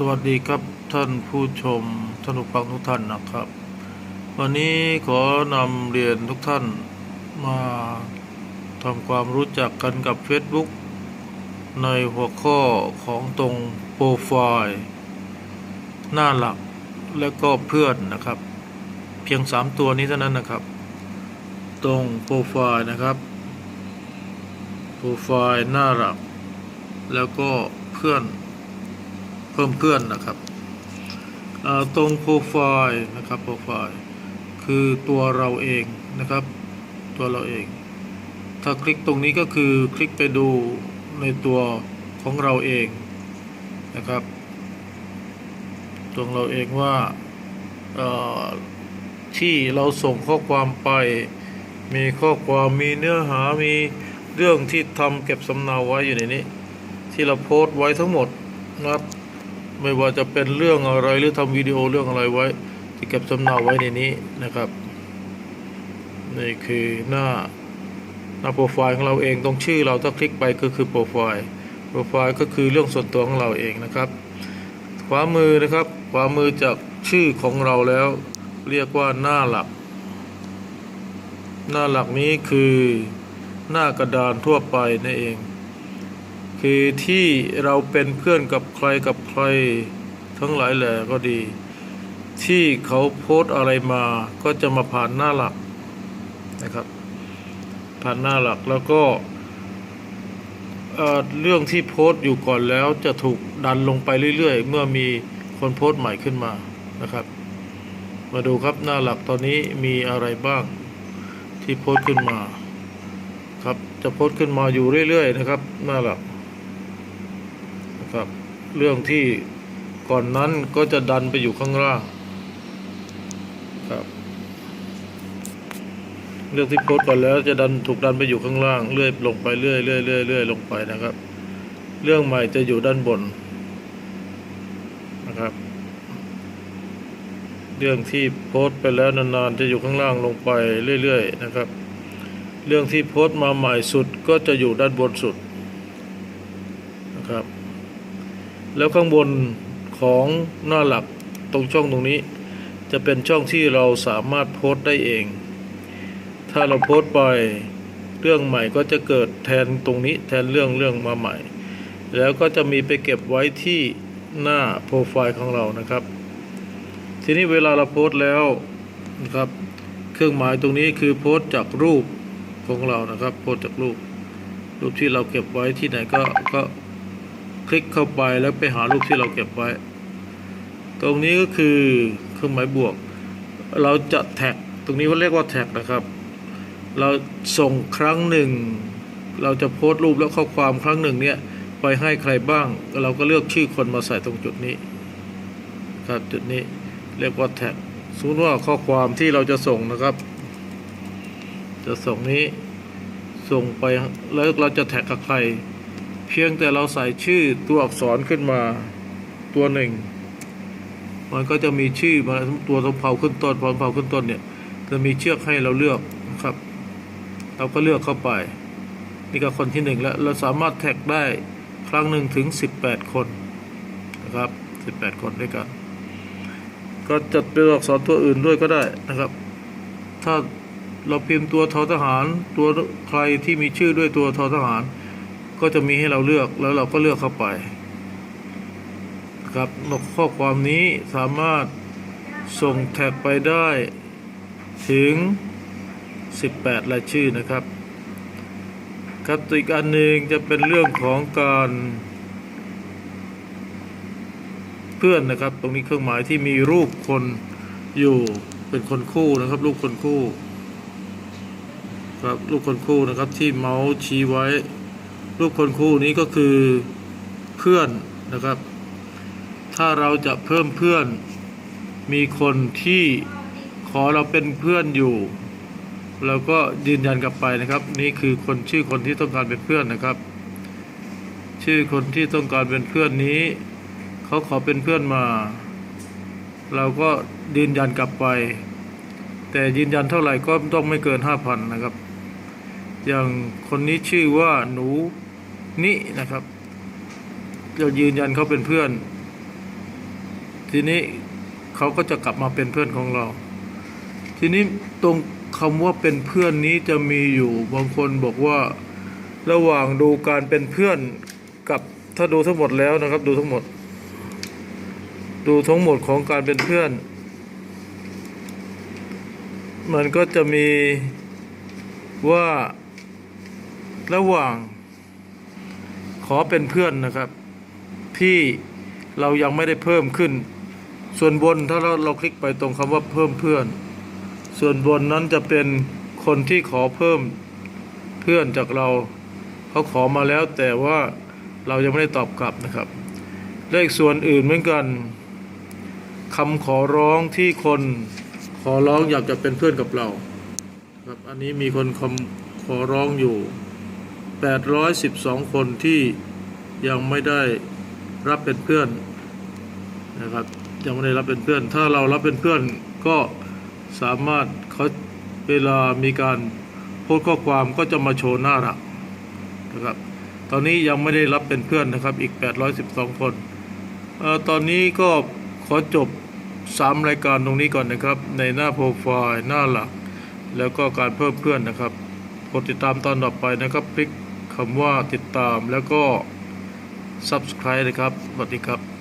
สวัสดีครับท่านผู้ชมท่านผู้ฟังทุกท่านนะครับ วันนี้ขอนำเรียนทุกท่านมาทำความรู้จักกันกับ Facebook ในหัวข้อของตรงโปรไฟล์หน้าหลักและก็เพื่อนนะครับ เพียง 3 ตัวนี้เท่านั้นนะครับ ตรงโปรไฟล์นะครับโปรไฟล์หน้าหลัก แล้วก็เพื่อน เพิ่มเพื่อนนะครับตรงโปรไฟล์นะครับโปรไฟล์คือตัวเราเองนะครับ ตัวเราเอง ถ้าคลิกตรงนี้ก็คือคลิกไปดูในตัวของเราเองนะครับ ตัวเราเองว่าที่เราส่งข้อความไป มีข้อความมีเนื้อหามีเรื่องที่ทำเก็บสำเนาไว้อยู่ในนี้ ที่เราโพสต์ไว้ทั้งหมดนะครับ ไม่ว่าจะเป็นเรื่องอะไรหรือทำวิดีโอเรื่องอะไรไว้ ที่เก็บสำเนาไว้ในนี้นะครับนี่คือหน้าหน้าโปรไฟล์ของเราเองตรงชื่อเราถ้าคลิกไปก็คือโปรไฟล์โปรไฟล์ก็คือเรื่องส่วนตัวของเราเองนะครับขวามือนะครับขวามือจากชื่อของเราแล้ว เรียกว่าหน้าหลัก หน้าหลักนี้คือหน้ากระดานทั่วไปนั่นเอง คือที่เราเป็นเพื่อนกับใครกับใครทั้งหลายแหล่ก็ดี ที่เขาโพสอะไรมาก็จะมาผ่านหน้าหลักนะครับ ผ่านหน้าหลักแล้วก็เรื่องที่โพสต์อยู่ก่อนแล้วจะถูกดันลงไปเรื่อยๆ เมื่อมีคนโพสต์ใหม่ขึ้นมานะครับ มาดูครับหน้าหลักตอนนี้มีอะไรบ้างที่โพสต์ขึ้นมา ครับจะโพสต์ขึ้นมาอยู่เรื่อยๆ นะครับ หน้าหลัก ครับ เรื่องที่ก่อนนั้นก็จะดันไปอยู่ข้างล่างครับ เรื่องที่โพสต์ก่อนแล้วจะดันถูกดันไปอยู่ข้างล่างเลื่อยลงไปเรื่อยเรื่อยเรื่อยเรื่อยลงไปนะครับ เรื่องใหม่จะอยู่ด้านบนนะครับ เรื่องที่โพสต์ไปแล้วนานๆจะอยู่ข้างล่างลงไปเรื่อยๆนะครับ เรื่องที่โพสต์มาใหม่สุดก็จะอยู่ด้านบนสุดนะครับ แล้วข้างบนของหน้าหลักตรงช่องตรงนี้ จะเป็นช่องที่เราสามารถโพสต์ได้เอง ถ้าเราโพสต์ไปเรื่องใหม่ก็จะเกิดแทนตรงนี้แทนเรื่องเรื่องมาใหม่ แล้วก็จะมีไปเก็บไว้ที่หน้าโปรไฟล์ของเรานะครับ ทีนี้เวลาเราโพสต์แล้วนะครับเครื่องหมายตรงนี้คือโพสต์จากรูปของเรานะครับ โพสต์จากรูป รูปที่เราเก็บไว้ที่ไหนก็ก็ คลิกเข้าไปแล้วไปหารูปที่เราเก็บไว้ ตรงนี้ก็คือเครื่องหมายบวก เราจะแท็ก ตรงนี้เขาเรียกว่าแท็กนะครับ เราส่งครั้งหนึ่ง เราจะโพสต์รูปแล้วข้อความครั้งหนึ่งเนี่ยไปให้ใครบ้าง เราก็เลือกชื่อคนมาใส่ตรงจุดนี้ ครับจุดนี้เรียกว่าแท็กสมมติว่าข้อความที่เราจะส่งนะครับ จะส่งนี้ส่งไปแล้วเราจะแท็กกับใคร เพียงแต่เราใส่ชื่อตัวอักษรขึ้นมาตัวหนึ่ง มันก็จะมีชื่อมาตัวสมเภาขึ้นต้นพอสมเภาขึ้นต้นเนี่ย จะมีเชือกให้เราเลือกนะครับ เราก็เลือกเข้าไป นี่ก็คนที่หนึ่งแล้ว เราสามารถแท็กได้ครั้งหนึ่งถึง 18 คนนะครับ 18 คนด้วยกัน ก็จัดเป็นอักษรตัวอื่นด้วยก็ได้นะครับ ถ้าเราพิมพ์ตัวทอทหารตัวใครที่มีชื่อด้วยตัวทอทหาร ก็จะมีให้เราเลือกแล้วเราก็เลือกเข้าไป ครับข้อความนี้สามารถส่งแท็กไปได้ถึง 18 รายชื่อนะครับครับอีกอันหนึ่งจะเป็นเรื่องของการเพื่อนนะครับ ตรงนี้เครื่องหมายที่มีรูปคนอยู่เป็นคนคู่นะครับ รูปคนคู่ ครับรูปคนคู่นะครับที่เมาส์ชี้ไว้ รูปคนคู่นี้ก็คือเพื่อนนะครับ ถ้าเราจะเพิ่มเพื่อน มีคนที่ขอเราเป็นเพื่อนอยู่เราก็ยืนยันกลับไปนะครับ นี่คือคนชื่อคนที่ต้องการเป็นเพื่อนนะครับ ชื่อคนที่ต้องการเป็นเพื่อนนี้เขาขอเป็นเพื่อนมา เราก็ยืนยันกลับไป แต่ยืนยันเท่าไหร่ก็ต้องไม่เกินห้าพันนะครับ อย่างคนนี้ชื่อว่าหนู นินะครับเรายืนยันเขาเป็นเพื่อน ทีนี้เขาก็จะกลับมาเป็นเพื่อนของเรา ทีนี้ตรงคำว่าเป็นเพื่อนนี้จะมีอยู่บางคนบอกว่าระหว่างดูการเป็นเพื่อนกับถ้าดูทั้งหมดแล้วนะครับ ดูทั้งหมด ดูทั้งหมดของการเป็นเพื่อน มันก็จะมีว่าระหว่าง ขอเป็นเพื่อนนะครับ ที่เรายังไม่ได้เพิ่มขึ้น ส่วนบนถ้าเราเราคลิกไปตรงคำว่าเพิ่มเพื่อน ส่วนบนนั้นจะเป็นคนที่ขอเพิ่มเพื่อนจากเราเขาขอมาแล้วแต่ว่าเรายังไม่ได้ตอบกลับนะครับเลขส่วนอื่นเหมือนกันคำขอร้องที่คนขอร้องอยากจะเป็นเพื่อนกับเราครับอันนี้มีคนคำขอร้องอยู่ 812 คนที่ยังไม่ได้รับเป็นเพื่อนนะครับยังไม่ได้รับเป็นเพื่อน ถ้าเรารับเป็นเพื่อนก็สามารถเขาเวลามีการโพสข้อความก็จะมาโชว์หน้าหลักนะครับตอนนี้ยังไม่ได้รับเป็นเพื่อนนะครับอีก 812 คนเออตอนนี้ก็ขอจบ 3 รายการตรงนี้ก่อนนะครับ ในหน้าโปรไฟล์หน้าหลัก แล้วก็การเพิ่มเพื่อนนะครับกดติดตามตอนต่อไปนะครับคลิก คำว่าติดตามแล้วก็ subscribe นะครับสวัสดีครับ